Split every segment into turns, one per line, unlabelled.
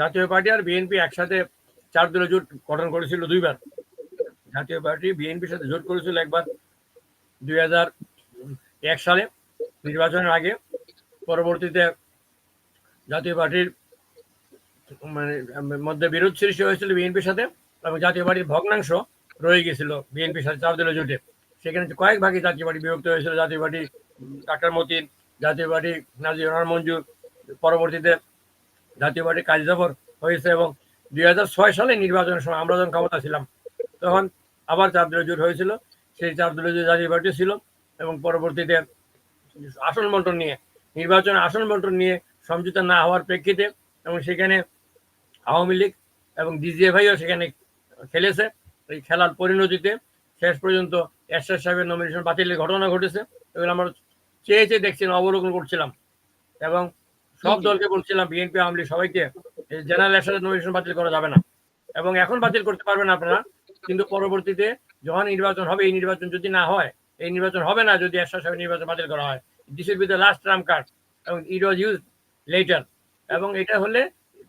জাতীয় পার্টি আর বিএনপি একসাথে চার দলীয় জোট গঠন করেছিল দুইবার। জাতীয় পার্টি বিএনপির সাথে জোট করেছিল একবার দুই এক সালে, নির্বাচনের আগে। পরবর্তীতে জাতীয় পার্টির মানে মধ্যে বিরোধ সৃষ্টি হয়েছিল বিএনপির সাথে এবং জাতীয় পার্টির ভগ্নাংশ রয়ে গেছিল বিএনপির সাথে চার দলীয় জোটে। সেখানে কয়েক ভাগে জাতীয় পার্টি বিভক্ত হয়েছিল। জাতীয় পার্টি ডাক্তার মতিন, জাতীয় পার্টি নাজির মঞ্জুর, পরবর্তীতে জাতীয় পার্টি কাজী জাফর হয়েছে এবং দুই হাজার ছয় সালে নির্বাচনের সময় আমরা যখন ক্ষমতা ছিলাম, তখন আবার চার দলীয় জোট হয়েছিল। সেই চার দলীয় জোট জাতীয় পার্টি ছিল এবং পরবর্তীতে আসন বন্টন নিয়ে, নির্বাচনে আসন বন্টন নিয়ে সমঝোতা না হওয়ার প্রেক্ষিতে এবং সেখানে আওয়ামী লীগ এবং ডিজিএফআইও সেখানে খেলেছে। এই খেলার পরিণতিতে শেষ পর্যন্ত এরশাদ সাহেবের নমিনেশন বাতিলের ঘটনা ঘটেছে। এগুলো আমরা চেয়ে চেয়ে দেখছিলাম অবলোকন করছিলাম। এবং সব দলকে বলছিলাম বিএনপি আওয়ামী লীগ সবাইকে জেনারেল এরশাদের নমিনেশন বাতিল করা যাবে না। এবং এখন বাতিল করতে পারবেন আপনারা, কিন্তু পরবর্তীতে যখন নির্বাচন হবে, এই নির্বাচন যদি না হয়, এই নির্বাচন হবে না যদি এরশাদ সাহেবের নির্বাচন বাতিল করা হয় this will be the last trump card এবং ইট ওয়াজ ইউজ লেটার এবং এটা হলে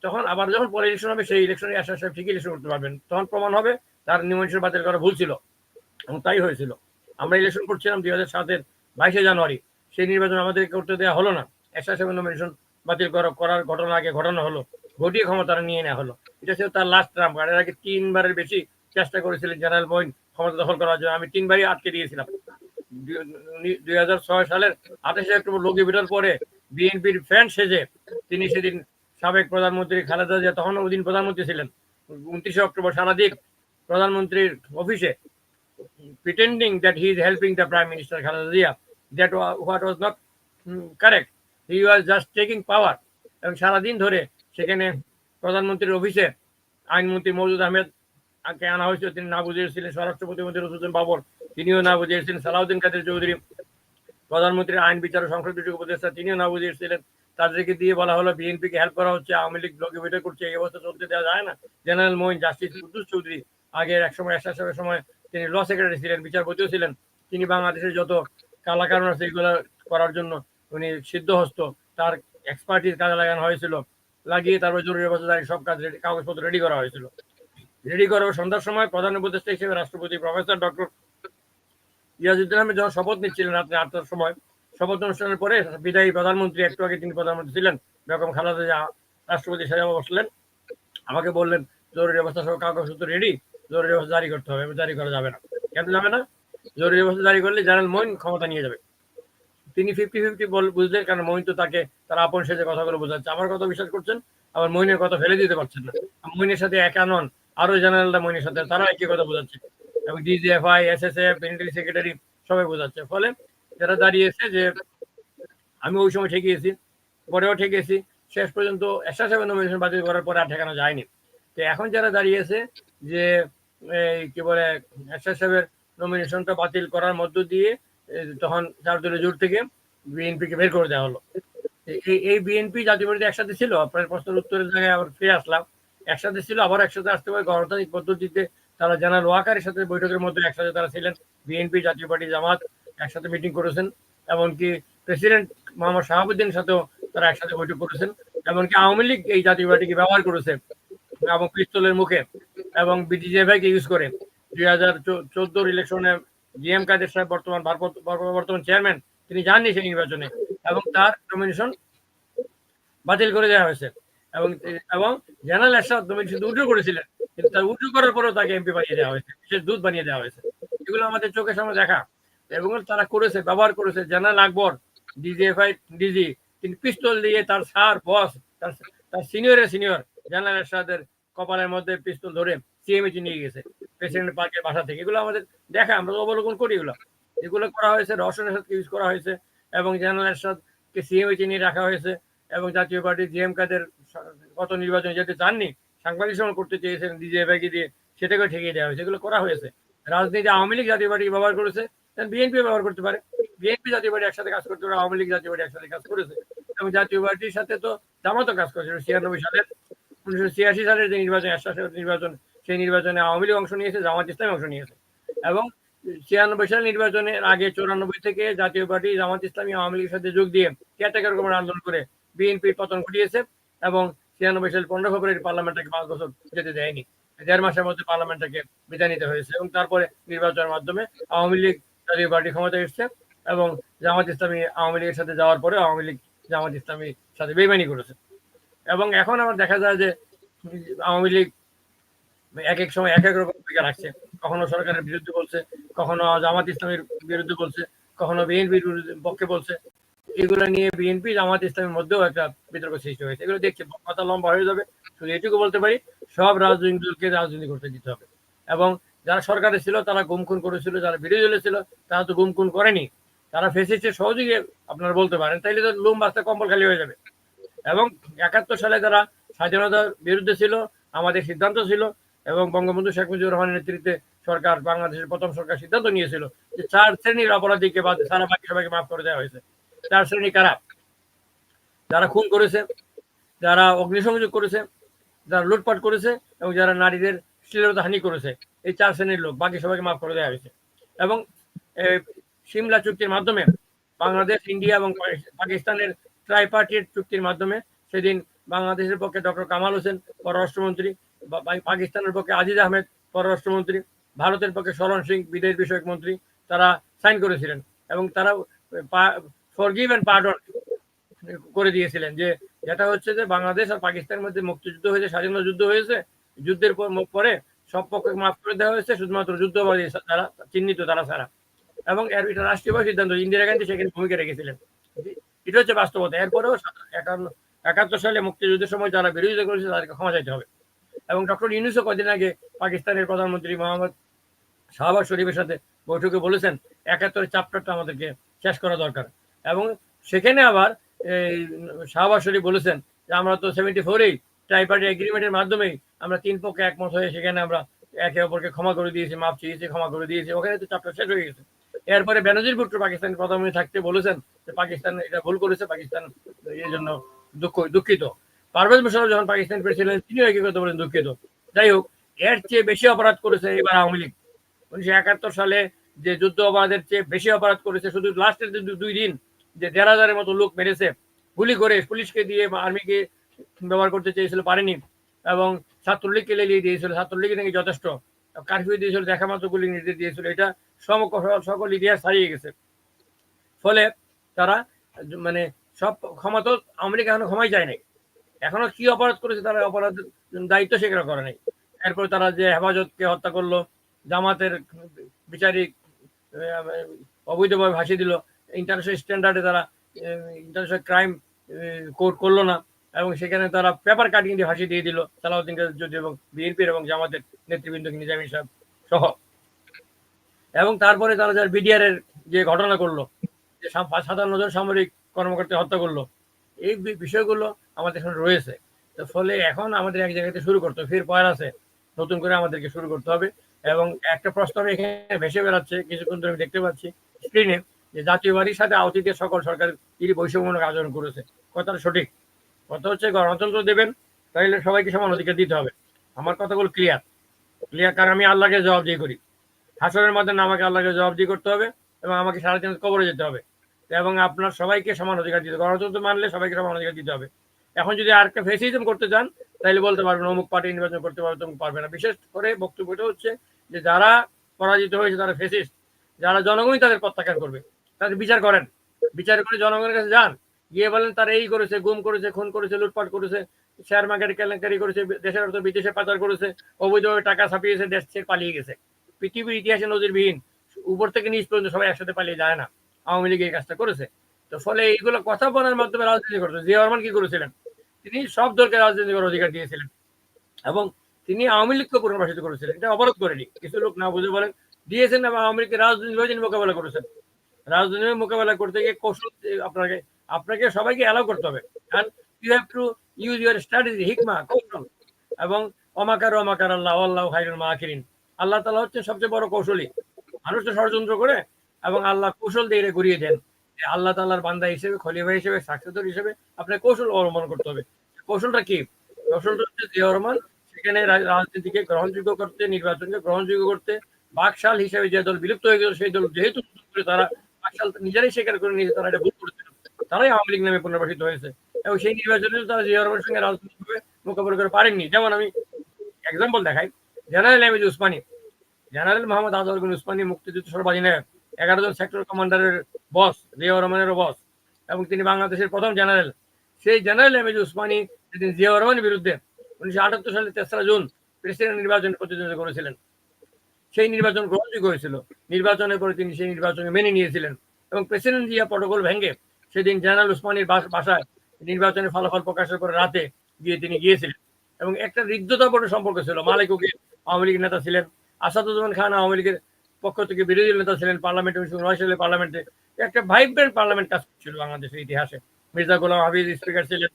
তখন আবার যখন পরে ইলেকশন হবে, সেই ইলেকশনে এরশাদ সাহেব ঠিকই ইলেকশন করতে পারবেন। তখন প্রমাণ হবে, তার নিমন্ত্রণ বাতিল করা ভুল ছিল। এবং তাই হয়েছিল। আমরা ইলেকশন করছিলাম দুই হাজার সাতের বাইশে জানুয়ারি, সেই নির্বাচন আমাদের করতে দেওয়া হলো না। এরশাদ সাহেবের নমিনেশন বাতিল করার ঘটনা আগে ঘটনা হলো। ঘটিয়ে ক্ষমতা নিয়ে নেওয়া হলো। এটা ছিল তার লাস্ট ট্রাম্প কার্ড এর আগে তিনবারের বেশি চেষ্টা করেছিলেন জেনারেল মইন ক্ষমতা দখল করার জন্য। আমি তিনবারই আটকে দিয়েছিলাম। দুই হাজার ছয় সালের আঠাশে অক্টোবর পরে বিএনপির ফ্যান সেজে তিনি সেদিন সাবেক প্রধানমন্ত্রী খালেদা জিয়া তখন ওদিন প্রধানমন্ত্রী ছিলেন। উনত্রিশে অক্টোবর সারাদিক প্রধানমন্ত্রীর অফিসে pretending that is helping the prime minister Khaleda Zia that what was not correct he was just taking power এবং সারাদিন ধরে সেখানে প্রধানমন্ত্রীর অফিসে আইনমন্ত্রী মৌজুদ আহমেদ কে আনা হয়েছিল। তিনি না বুঝিয়েছিলেন স্বরাষ্ট্র প্রতিমন্ত্রী রসুদ্দিন বাবর। তিনিও না বুঝিয়েছিলেন সালাউদ্দিন কাদের চৌধুরী। প্রধানমন্ত্রীর আইন বিচার ও সংসদ উপদেষ্টা তিনিও না বুঝিয়েছিলেন তাদেরকে দিয়ে বলা হলো বিএনপি কে হেল্প করা হচ্ছে, আওয়ামী লীগ ব্লকে বেটে করছে, এই অবস্থা চলতে দেওয়া যায় না। জেনারেল মোহিন জাস্টিস কুদ্দুস চৌধুরী আগের এক সময় সাহেবের সময় তিনি ল সেক্রেটারি ছিলেন, বিচারপতিও ছিলেন। তিনি বাংলাদেশের যত কালা কারণ আছে এগুলো করার জন্য উনি সিদ্ধহস্ত, তার এক্সপার্টিস কাজে লাগানো হয়েছিল। লাগিয়ে তারপর জরুরি অবস্থা সব কাজ কাগজপত্র রেডি করা হয়েছিল। রেডি করার সন্ধ্যার সময় প্রধান উপদেষ্টা হিসেবে রাষ্ট্রপতি প্রফেসর ডক্টর ইয়াজুদ্দিন আহমেদ যখন শপথ নিচ্ছিলেন রাত্রে আটটার সময়, শপথ অনুষ্ঠানের পরে বিদায়ী প্রধানমন্ত্রী একটু আগে তিনি প্রধানমন্ত্রী ছিলেন, বেগম খালেদা জিয়া রাষ্ট্রপতি সাহেব বসলেন। আমাকে বললেন, জরুরি অবস্থা সব কাগজপত্র রেডি জরুরি অবস্থা জারি করতে হবে, জারি করা যাবে না। কেন যাবে না? জরুরি অবস্থা জারি করলে জেনারেল মইন ক্ষমতা নিয়ে যাবে। তিনি ফিফটি ফিফটি বল বুঝলেন কারণ মইন তো তাকে তার আপন সেজে কথাগুলো বোঝাচ্ছে। আমার কথা বিশ্বাস করছেন, আবার মইনের কথা ফেলে দিতে পারছেন না। মইনের সাথে একা নন আরও জেনারেলরা মইনের সাথে, তারা একই কথা বোঝাচ্ছে। এবং DGFI S S F military secretary সবাই বোঝাচ্ছে। ফলে যারা দাঁড়িয়েছে যে আমি ওই সময় ঠেকিয়েছি, পরেও ঠেকিয়েছি, শেষ পর্যন্ত এসআর সাহেবের নমিনেশন বাতিল করার পরে আর ঠেকানো যায়নি। তো এখন যারা দাঁড়িয়েছে যে, এই কি বলে এসআর সাহেবের নমিনেশনটা বাতিল করার মধ্য দিয়ে তখন চার দলের জোর থেকে বিএনপিকে বের করে দেওয়া হলো। এই বিএনপি জাতীয় পার্টি একসাথে ছিল, আপনার প্রশ্নের উত্তরের জায়গায় আবার ফিরে আসলাম। একসাথে ছিল, আবার একসাথে আসতে পারে। গণতান্ত্রিক পদ্ধতিতে তারা জেনারেল ওয়াকারের সাথে বৈঠকের মধ্যে একসাথে তারা ছিলেন। বিএনপি জাতীয় পার্টি জামাত একসাথে মিটিং করেছেন, এমনকি প্রেসিডেন্ট মোহাম্মদ শাহাবুদ্দিনের সাথেও তারা একসাথে বৈঠক করেছেন, এমনকি আওয়ামী লীগ এই জাতীয় পার্টিকে ব্যবহার করেছে এবং পিস্তলের মুখে এবং বিটিজেভাইকে ইউজ করে। দুই হাজার চোদ্দোর ইলেকশনে জিএম কাদের সাহেব বর্তমান বর্তমান চেয়ারম্যান তিনি যাননি সেই নির্বাচনে এবং তার নমিনেশন বাতিল করে দেওয়া হয়েছে। এবং এবং জেনারেল এরশাদ নমিনেশন উল্টো করেছিলেন, কিন্তু তার উল্টো করার পরেও তাকে এমপি বানিয়ে দেওয়া হয়েছে, বিশেষ দুধ বানিয়ে দেওয়া হয়েছে। এগুলো আমাদের চোখের সামনে দেখা। এবং তারা করেছে, ব্যবহার করেছে। জেনারেল আকবর ডিজিএফআই ডিজি তিনি পিস্তল দিয়ে তার সার বস তার সিনিয়রের সিনিয়র জেনারেল এরশাদের কপালের মধ্যে পিস্তল ধরে সিএমএচি নিয়ে গেছে প্রেসিডেন্ট পার্কের বাসা থেকে। এগুলো আমাদের দেখা, আমরা অবলোকন করি এগুলো। এগুলো করা হয়েছে রওশন এরশাদকে ইউজ করা হয়েছে, এবং জেনারেল এরশাদকে সিএমএচি নিয়ে রাখা হয়েছে, এবং জাতীয় পার্টি জিএম কাদের গত নির্বাচনে যেতে চাননি সাংবাদিক সম্মেলন করতে চেয়েছেন ডিজিএফআইকে দিয়ে, সেটাকে ঠেকিয়ে দেওয়া হয়েছে। এগুলো করা হয়েছে। রাজনীতি আওয়ামী লীগ জাতীয় পার্টি ব্যবহার করেছে বিএনপি ব্যবহার করতে পারে। বিএনপি জাতীয় পার্টি একসাথে কাজ করতে পারে, আওয়ামী লীগ জাতীয় পার্টি একসাথে কাজ করেছে। এবং জাতীয় পার্টির সাথে তো জামাতও কাজ করেছিল ছিয়ানব্বই সালের উনিশশো ছিয়াশি সালের যে নির্বাচন, একশো নির্বাচন, সেই নির্বাচনে আওয়ামী লীগ অংশ নিয়েছে, জামাত ইসলামী অংশ নিয়েছে। এবং ছিয়ানব্বই সালের নির্বাচনের আগে চৌরানব্বই থেকে জাতীয় পার্টি, জামাত ইসলামী, আওয়ামী লীগের সাথে যোগ দিয়ে কেয়ারটেকার কমিটি আন্দোলন করে বিএনপির পতন ঘটিয়েছে এবং ছিয়ানব্বই সাল পনেরো ফেব্রুয়ারি পার্লামেন্টটাকে পাঁচ বছর যেতে দেয়নি। দেড় মাসের মধ্যে পার্লামেন্টটাকে বিদায় নিতে হয়েছে এবং তারপরে নির্বাচনের মাধ্যমে আওয়ামী লীগ জাতীয় পার্টি ক্ষমতায় এসছে এবং জামাত ইসলামী আওয়ামী লীগের সাথে যাওয়ার পরে আওয়ামী লীগ জামাত ইসলামীর সাথে বেমানি করেছে। এবং এখন আবার দেখা যায় যে আওয়ামী লীগ এক এক সময় এক এক রকম ভূমিকা রাখছে। কখনো সরকারের বিরুদ্ধে বলছে, কখনো জামাত ইসলামের বিরুদ্ধে বলছে, কখনো বিএনপির পক্ষে বলছে। এগুলো নিয়ে বিএনপি, জামাত ইসলামের মধ্যেও একটা বিতর্ক সৃষ্টি হয়েছে। এগুলো দেখছি, কথা লম্বা হয়ে যাবে, শুধু এটুকু বলতে পারি, সব রাজনৈতিক দলকে রাজনীতি করতে দিতে হবে। এবং যারা সরকারে ছিল, তারা গুমখুন করেছিল, যারা বিরোধী দলে ছিল, তারা তো গুমখুন করেনি। তারা ফেসেছে সহযোগী, আপনারা বলতে পারেন, তাইলে তো লুম বাস্তা কম্বল খালি হয়ে যাবে। এবং একাত্তর সালে যারা স্বাধীনতার বিরুদ্ধে ছিল, আমাদের সিদ্ধান্ত ছিল এবং বঙ্গবন্ধু শেখ মুজিবুর রহমানের নেতৃত্বে সরকার, বাংলাদেশের প্রথম সরকার সিদ্ধান্ত নিয়েছিল যে চার শ্রেণির অপরাধীকে বাদ সারা বাকি সবাইকে মাফ করে দেওয়া হয়েছে। চার শ্রেণি কারা? যারা খুন করেছে, যারা অগ্নিসংযোগ করেছে, যারা লুটপাট করেছে এবং যারা নারীদের শ্লীলতা হানি করেছে, এই চার শ্রেণির লোক বাকি সবাইকে মাফ করে দেওয়া হয়েছে। এবং সিমলা চুক্তির মাধ্যমে বাংলাদেশ, ইন্ডিয়া এবং পাকিস্তানের ট্রাইপার্টির চুক্তির মাধ্যমে সেদিন বাংলাদেশের পক্ষে ডক্টর কামাল হোসেন, পররাষ্ট্রমন্ত্রী পাকিস্তানের পক্ষে আজিজ আহমেদ, পররাষ্ট্রমন্ত্রী, ভারতের পক্ষে শরণ সিং, বিদেশ বিষয়ক মন্ত্রী, তারা সাইন করেছিলেন এবং তারা ফরগিভ অ্যান্ড পার্ডন করে দিয়েছিলেন যে যেটা হচ্ছে যে বাংলাদেশ আর পাকিস্তানের মধ্যে মুক্তিযুদ্ধ হয়েছে, স্বাধীনতা যুদ্ধ হয়েছে, যুদ্ধের পরে সব পক্ষে মাফ করে দেওয়া হয়েছে, শুধুমাত্র যুদ্ধবাদী যারা চিহ্নিত তারা ছাড়া। এবং এর এটা রাষ্ট্রীয় সিদ্ধান্ত, ইন্দিরা গান্ধী সেখানে ভূমিকা রেখেছিলেন। এটা হচ্ছে বাস্তবতা। এরপরেও একান্ন, একাত্তর সালে মুক্তিযুদ্ধের সময় যারা বিরোধিতা করেছে, তাদেরকে ক্ষমা চাইতে হবে। এবং ডক্টর ইউনুসও কদিন আগে পাকিস্তানের প্রধানমন্ত্রী মোহাম্মদ শাহবাজ শরীফের সাথে বৈঠকে বলেছেন, একাত্তরের চাপ্টারটা আমাদেরকে শেষ করা দরকার। এবং সেখানে আবার এই শাহবাজ শরীফ বলেছেন যে, আমরা তো সেভেন্টি ফোরেই ট্রাইপার্টি এগ্রিমেন্টের মাধ্যমেই আমরা তিন পক্ষে একমত হয়ে সেখানে আমরা একে অপরকে ক্ষমা করে দিয়েছি, মাপ চেয়েছি, ক্ষমা করে দিয়েছি। ওখানে তো চাপটা শেষ হয়ে গেছে। এরপরে বেনজির ভুট্টো পাকিস্তানের প্রধানমন্ত্রী থাকতে বলেছেন যে পাকিস্তান এটা ভুল করেছে, পাকিস্তান এই জন্য দুঃখ, দুঃখিত। পারভেজ মুশারফ যখন পাকিস্তান প্রেসিডেন্ট তিনিও একই কথা বলেন, দুঃখিত। যাই হোক, এর চেয়ে বেশি অপরাধ করেছে এবার আওয়ামী লীগ। উনিশশো একাত্তর সালে যে যুদ্ধ অপরাধের চেয়ে বেশি অপরাধ করেছে, শুধু লাস্টের দুই দিন যে দেড় হাজারের মতো লোক মেরেছে, গুলি করে পুলিশকে দিয়ে আর্মিকে ব্যবহার করতে চেয়েছিল, পারেনি। এবং ছাত্রলীগকে লেলিয়ে দিয়েছিল ছাত্রলীগ নাকি যথেষ্ট। কারফিউ দিয়েছিল, দেখা মাত্র গুলি নির্দেশ দিয়েছিল। এটা সকল ইতিহাস হারিয়ে গেছে। ফলে তারা মানে সব ক্ষমা তো আমেরিকা এখনও ক্ষমাই যায় নাই। এখনও কি অপরাধ করেছে তারা, অপরাধ দায়িত্ব স্বীকার করে নাই। এরপরে তারা যে হেফাজতকে হত্যা করল, জামাতের বিচারিক অবৈধভাবে ভাসিয়ে দিল ইন্টারন্যাশনাল স্ট্যান্ডার্ডে তারা ইন্টারন্যাশনাল ক্রাইম কোর্ট করল না, এবং সেখানে তারা পেপার কাটিং দিয়ে ফাঁসি দিয়ে দিল, সালাউদ্দিন যদি এবং বিএনপির এবং জামাতের নেতৃবৃন্দ নিজামী সাহেব সহ। এবং তারপরে তারা যার বিডিআর এর যে ঘটনা করল, যে সাতান্ন জন সামরিক কর্মকর্তা হত্যা করল, এই বিষয়গুলো আমাদের এখানে রয়েছে। ফলে এখন আমাদের এক জায়গাতে শুরু করতে ফের পয়ের আছে, নতুন করে আমাদেরকে শুরু করতে হবে। এবং একটা প্রস্তাব এখানে ভেসে বেড়াচ্ছে, কিছুক্ষণ ধরে আমি দেখতে পাচ্ছি স্ক্রিনে যে জাতীয় বাড়ির সাথে আওতিতে সকল সরকার তিনি বৈষম্যমূলক আচরণ করেছে, কথাটা সঠিক। কথা হচ্ছে গণতন্ত্র দেবেন তাহলে সবাইকে সমান অধিকার দিতে হবে। আমার কথাগুলো ক্লিয়ার ক্লিয়ার কারণ আমি আল্লাহকে জবাবদিহি করি। হাসরের মাধ্যমে আমাকে আল্লাহকে জবাবদিহি করতে হবে এবং আমাকে সারা দিন কবরে যেতে হবে। এবং আপনার সবাইকে সমান অধিকার দিতে গণতন্ত্র মানলে সবাইকে সমান অধিকার দিতে হবে। এখন যদি আর একটা ফেসিজম করতে চান, তাহলে বলতে পারবেন, অমুক পার্টি নির্বাচন করতে পারবে, তমুক পারবে না। বিশেষ করে বক্তব্যটা হচ্ছে যে যারা পরাজিত হয়েছে, তারা ফেসিস্ট, যারা জনগণই তাদের প্রত্যাখ্যান করবে, তাদের বিচার করেন। বিচার করে জনগণের কাছে যান। গিয়ে বলেন, তারা এই করেছে, গুম করেছে, খুন করেছে, লুটপাট করেছে শেয়ার মার্কেট কেলেঙ্কারি করেছে, দেশের অর্থ বিদেশে পাচার করেছে, অবৈধভাবে টাকা ছাপিয়েছে, দেশ ছেড়ে পালিয়ে গেছে। পৃথিবীর ইতিহাসে নজিরবিহীন, উপর থেকে নিচ পর্যন্ত সবাই একসাথে পালিয়ে যায় না। আওয়ামী লীগ এই কাজটা করেছে। তো ফলে এইগুলো কথা বলার মাধ্যমে রাজনীতি করছে জিয়া রহমান কি করেছিলেন? তিনি সব দলকে রাজনীতি করার অধিকার দিয়েছিলেন এবং তিনি আওয়ামী লীগকে পুনর্বাসিত করেছিলেন। এটা অবরোধ করেনি। কিছু লোক না বুঝে বলেন, দিয়েছেন এবং আওয়ামী লীগকে রাজনীতি মোকাবেলা করেছেন। রাজনীতি মোকাবেলা করতে গিয়ে কৌশল আপনাকে আপনাকে সবাইকে অ্যালাউ করতে হবে। কারণ you have to use your strategy হিকমা কৌশল। এবং অমাকার অমাকার আল্লাহ আল্লাহ খাইরুল মাকিরিন আল্লাহ তালা হচ্ছে সবচেয়ে বড় কৌশলী। মানুষ ষড়যন্ত্র করে এবং আল্লাহ কৌশল দিয়ে ঘুরিয়ে দেন। আল্লাহ তাল্লাহর বান্দা হিসেবে, খলিফা হিসেবে সাকসেসর হিসেবে আপনার কৌশল অবলম্বন করতে হবে। কৌশলটা কি? কৌশলটা হচ্ছে জিয়া রহমান, সেখানে রাজনীতিকে গ্রহণযোগ্য করতে, নির্বাচনকে গ্রহণযোগ্য করতে, বাকশাল হিসেবে যে দল বিলুপ্ত হয়ে গেল, সেই দল যেহেতু তারা বাকশাল নিজেরাই স্বীকার করে নিয়েছে তারা এটা ভুল করেছিল। তারাই আওয়ামী লীগ নামে পুনর্বাসিত হয়েছে। এবং সেই নির্বাচনে তারা জিয়া রহমানের সঙ্গে রাজনীতি মোকাবিলা করে পারেননি। যেমন আমি এক্সাম্পল দেখাই। General MAG Osmani general Mohammad Azharul Osmani মুক্তিযুদ্ধ সর্বাধিনায়ক এগারো জন সেক্টর কমান্ডারের বস জিয়াউর রহমানেরও বস এবং তিনি বাংলাদেশের প্রথম জেনারেল সেই জেনারেল এমএজ উসমানী যেদিন জিয়াউর রহমানের বিরুদ্ধে উনিশশো আটাত্তর সালে তেসরা জুন প্রেসিডেন্ট নির্বাচন প্রতিদ্বন্দ্বিতা করেছিলেন। সেই নির্বাচন গ্রহণযোগ্য হয়েছিল। নির্বাচনের পরে তিনি সেই নির্বাচনে মেনে নিয়েছিলেন। এবং প্রেসিডেন্ট জিয়া প্রটোকল ভেঙে সেদিন জেনারেল উসমানীর বাস- বাসায় নির্বাচনের ফলাফল প্রকাশের পরে রাতে গিয়ে তিনি গিয়েছিলেন। এবং একটা হৃদ্যতাপূর্ণ সম্পর্ক ছিল। মালিক উকিল আওয়ামী লীগের নেতা ছিলেন। আসাদুজ্জামান খান আওয়ামী লীগের পক্ষ থেকে বিরোধী নেতা ছিলেন পার্লামেন্টে উনিশশো নয় সালে পার্লামেন্টে একটা ভাইব্রেন্ট পার্লামেন্ট কাজ ছিল বাংলাদেশের ইতিহাসে। মির্জা গোলাম হাফিজ স্পিকার ছিলেন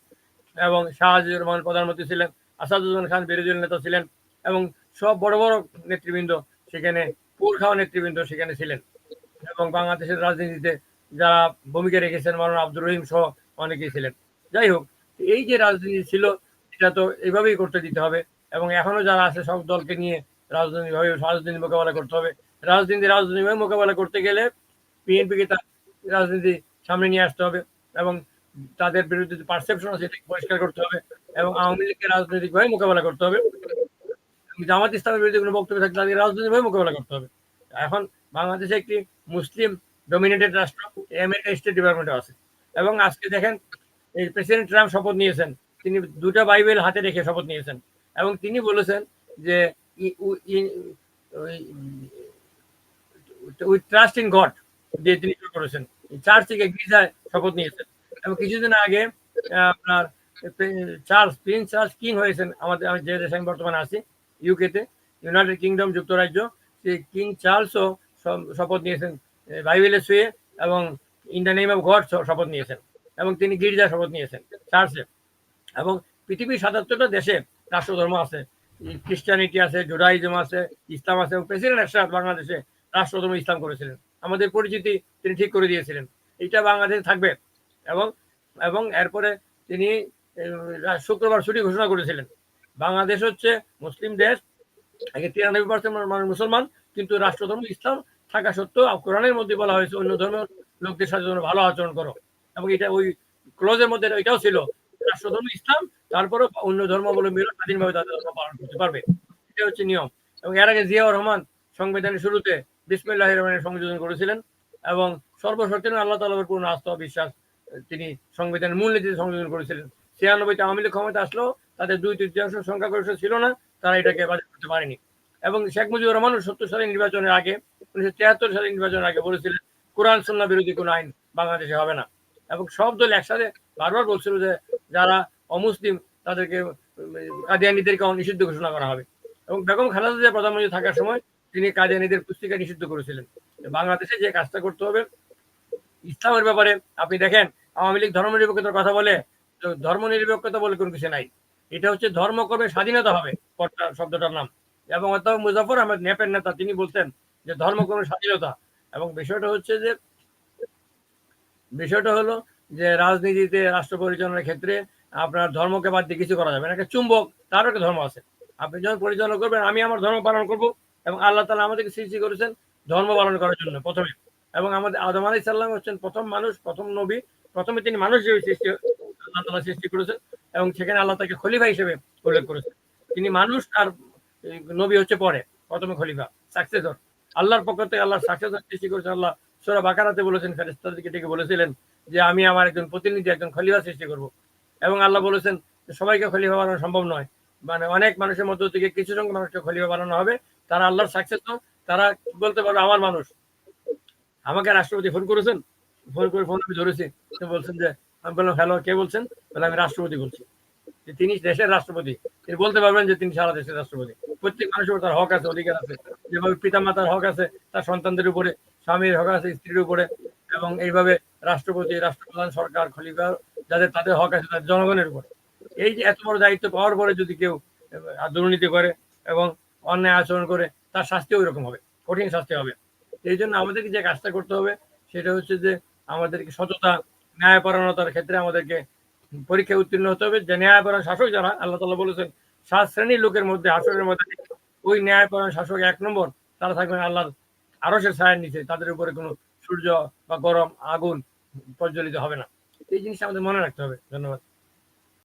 এবং শাহজিউর রহমান প্রধানমন্ত্রী ছিলেন। আসাদুজ্জামান খান বিরোধী নেতা ছিলেন এবং সব বড় বড় নেতৃবৃন্দ সেখানে, পুর খাওয়া নেতৃবৃন্দ সেখানে ছিলেন। এবং বাংলাদেশের রাজনীতিতে যারা ভূমিকা রেখেছেন মাওলানা আব্দুর রহিম সহ অনেকেই ছিলেন। যাই হোক, এই যে রাজনীতি ছিল, এটা তো এইভাবেই করতে দিতে হবে। এবং এখনও যারা আছে, সব দলকে নিয়ে রাজনৈতিকভাবে রাজনীতি মোকাবেলা করতে হবে। রাজনীতি রাজনৈতিকভাবে মোকাবেলা করতে গেলে বিএনপিকে তার রাজনীতি সামনে নিয়ে আসতে হবে এবং তাদের বিরুদ্ধে যে পারসেপশন আছে পরিষ্কার করতে হবে এবং আওয়ামী লীগকে রাজনৈতিকভাবে মোকাবেলা করতে হবে। জামাত ইসলামের বিরুদ্ধে কোনো বক্তব্য থাকলে তাদেরকে রাজনৈতিকভাবে মোকাবেলা করতে হবে। এখন বাংলাদেশে একটি মুসলিম ডমিনেটেড রাষ্ট্র আমেরিকা স্টেট ডিপার্টমেন্টে আছে। এবং আজকে দেখেন, এই প্রেসিডেন্ট ট্রাম্প শপথ নিয়েছেন। তিনি দুটা বাইবেল হাতে রেখে শপথ নিয়েছেন। এবং তিনি বলেছেন যে উইথ ট্রাস্ট ইন গড দিয়ে তিনি করেছেন। চার্চ থেকে গির্জায় শপথ নিয়েছেন। এবং কিছুদিন আগে আপনার চার্লস প্রিন্স চার্লস কিং হয়েছেন আমাদের, আমি যে দেশে আমি বর্তমানে আছি ইউকেতে ইউনাইটেড কিংডম যুক্তরাজ্য। সেই কিং চার্লসও শপথ নিয়েছেন বাইবেলে শুয়ে এবং in the name of God শপথ নিয়েছেন। এবং তিনি গির্জা শপথ নিয়েছেন চার্চে এবং পৃথিবীর সাতাত্তরটা দেশে রাষ্ট্রধর্ম আছে খ্রিস্টানিটি আছে, জুডাইজম আছে, ইসলাম আছে, এবং প্রেসিডেন্ট এরশাদ বাংলাদেশে রাষ্ট্রধর্ম ইসলাম করেছিলেন। আমাদের পরিচিতি তিনি ঠিক করে দিয়েছিলেন। এটা বাংলাদেশে থাকবে এবং এবং এরপরে তিনি শুক্রবার ছুটি ঘোষণা করেছিলেন। বাংলাদেশ হচ্ছে মুসলিম দেশ আগে তিরানব্বই পার্সেন্ট মানুষ মুসলমান, কিন্তু রাষ্ট্রধর্ম ইসলাম থাকা সত্ত্বেও কোরআনের মধ্যে বলা হয়েছে, অন্য ধর্মের লোকদের সাথে ভালো আচরণ করো। এবং এটা ওই ক্লোজের মধ্যে, এটাও ছিল রাষ্ট্রধর্ম ইসলাম তারপরে অন্য ধর্মাবলম্বীরা স্বাধীনভাবে তাদের ধর্ম পালন করতে পারবে। এটা হচ্ছে নিয়ম। এবং এর আগে জিয়াউর রহমান সংবিধানের শুরুতে বিসমিল্লাহ রহমানের সংযোজন করেছিলেন এবং সর্বশক্তি আল্লাহ তালার পূর্ণ আস্থা বিশ্বাস তিনি সংবিধানের মূলনীতিতে সংযোজন করেছিলেন। ছিয়ানব্বইতে আওয়ামী লীগ ক্ষমতা আসলেও তাদের দুই তৃতীয়াংশ সংখ্যাগরিষ্ঠ ছিল না, তারা এটাকে বাতিল করতে পারেনি। এবং শেখ মুজিবুর রহমান সত্তর সালে নির্বাচনের আগে, উনিশশো তিয়াত্তর সালে নির্বাচনের আগে বলেছিলেন, কোরআন সন্না বিরোধী কোনো আইন বাংলাদেশে হবে না। এবং সব দল একসাথে বারবার বলছিল যে যারা অমুসলিম, তাদেরকে কাদিয়ানিদেরকে নিষিদ্ধ ঘোষণা করা হবে? এবং বেগম খালেদা জিয়া প্রধানমন্ত্রী থাকার সময় তিনি কাদিয়ানিদের পুস্তিকা নিষিদ্ধ করেছিলেন। বাংলাদেশে যে কাজটা করতে হবে, ইসলামের ব্যাপারে আপনি দেখেন, আওয়ামী লীগ ধর্মনিরপেক্ষতার কথা বলে ধর্মনিরপেক্ষতা বলে কোনো কিছু নাই। এটা হচ্ছে ধর্মকর্মের স্বাধীনতা হবে শব্দটার নাম। এবং অর্থাৎ মুজাফর আহমেদ নেপের নেতা, তিনি বলতেন যে ধর্মকর্মের স্বাধীনতা। এবং বিষয়টা হচ্ছে যে, বিষয়টা হলো যে রাজনীতিতে রাষ্ট্র পরিচালনার ক্ষেত্রে আপনার ধর্মকে বাদ দিয়ে কিছু করা যাবে না। একটা চুম্বক, তারও একটা ধর্ম আছে। আপনি যখন পরিচালনা করবেন, আমি আমার ধর্ম পালন করব এবং আল্লাহ তালা আমাদেরকে সৃষ্টি করেছেন ধর্ম পালন করার জন্য প্রথমে। এবং আমাদের আদম আলাই সাল্লাম হচ্ছেন প্রথম মানুষ, প্রথম নবী, প্রথমে তিনি মানুষ হিসেবে সৃষ্টি আল্লাহ তালা সৃষ্টি করেছেন এবং সেখানে আল্লাহ তাকে খলিফা হিসেবে উল্লেখ করেছেন। তিনি মানুষ আর নবী হচ্ছে পরে, প্রথমে খলিফা সাকসেসর আল্লাহর পক্ষ থেকে আল্লাহ সাকসেসর সৃষ্টি করেছেন আল্লাহ সোরা বাকারাতে বলেছেন ফেরেস্তাদেরকে ডেকে বলেছিলেন যে আমি আমার একজন প্রতিনিধি, একজন খলিফা সৃষ্টি করব। এবং আল্লাহ বলেছেন সবাইকে খলিফা বানানো সম্ভব নয়। মানে অনেক মানুষের মধ্য থেকে কিছু সংখ্যক মানুষকে খলিফা বানানো হবে। তারা আল্লাহর সাকসেসর তারা বলতে পারবে আমার মানুষ। আমাকে রাষ্ট্রপতি ফোন করেছেন? ফোন করে ফোন আমি ধরেছি। বলছেন যে, আমি বললাম, হ্যালো, কে বলছেন? বলে, আমি রাষ্ট্রপতি বলছি। যে তিনি দেশের রাষ্ট্রপতি। তিনি বলতে পারবেন যে তিনি সারা দেশের রাষ্ট্রপতি। প্রত্যেক মানুষের তার হক আছে, অধিকার আছে। যেভাবে পিতা মাতার হক আছে, তার সন্তানদের উপরে স্বামীর হক আছে স্ত্রীর উপরে এবং এইভাবে রাষ্ট্রপতি, রাষ্ট্রপ্রধান সরকার, খলিফা যাদের তাদের হক আছে তাদের জনগণের উপরে। এই যে এত বড় দায়িত্ব পাওয়ার পরে যদি কেউ দুর্নীতি করে এবং অন্যায় আচরণ করে, তার শাস্তি ওই রকম হবে, কঠিন শাস্তি হবে। এই জন্য আমাদেরকে যে কাজটা করতে হবে, সেটা হচ্ছে যে আমাদেরকে সততা, ন্যায়পরায়ণতার ক্ষেত্রে আমাদেরকে পরীক্ষায় উত্তীর্ণ হতে হবে। যে ন্যায়পরায়ণ শাসক যারা, আল্লাহ তালা বলেছেন, সাত শ্রেণির লোকের মধ্যে, হাসরের মধ্যে, ওই ন্যায়পরায়ণ শাসক এক নম্বর, তারা থাকবেন আল্লাহর আরসের ছায়ের নিচে তাদের উপরে কোনো সূর্য বা গরম আগুন প্রজ্বলিত হবে না। এই জিনিসটা আমাদের মনে রাখতে হবে। ধন্যবাদ।